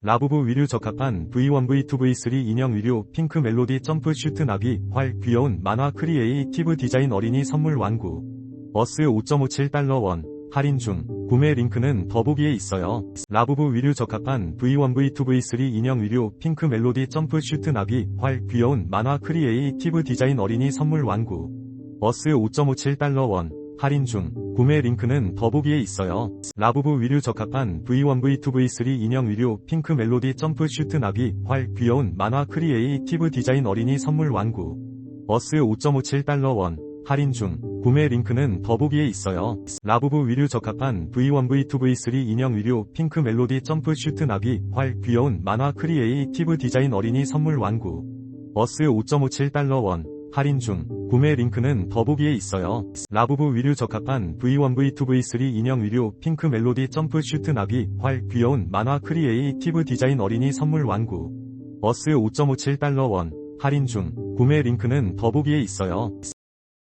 라부부 위류 적합한 V1, V2, V3 인형 위류 핑크 멜로디 점프 슈트 나비 활 귀여운 만화 크리에이티브 디자인 어린이 선물 완구. 어스 5.57달러 원 할인 중. 구매 링크는 더보기에 있어요. 라부부 위류 적합한 V1, V2, V3 인형 위류 핑크 멜로디 점프 슈트 나비 활 귀여운 만화 크리에이티브 디자인 어린이 선물 완구. 어스 5.57달러 원 할인 중 구매 링크는 더보기에 있어요. 라부부 위류 적합한 V1, V2, V3 인형 위류 핑크 멜로디 점프 슈트 나비 활 귀여운 만화 크리에이티브 디자인 어린이 선물 완구 어스 5.57달러 원 할인 중 구매 링크는 더보기에 있어요. 라부부 위류 적합한 V1, V2, V3 인형 위류 핑크 멜로디 점프 슈트 나비 활 귀여운 만화 크리에이티브 디자인 어린이 선물 완구 어스 5.57달러 원 할인 중 구매 링크는 더보기에 있어요. 라부부 위류 적합한 V1, V2, V3 인형 위류 핑크 멜로디 점프 슈트 나비 활 귀여운 만화 크리에이티브 디자인 어린이 선물 완구 어스 5.57달러 원 할인 중 구매 링크는 더보기에 있어요.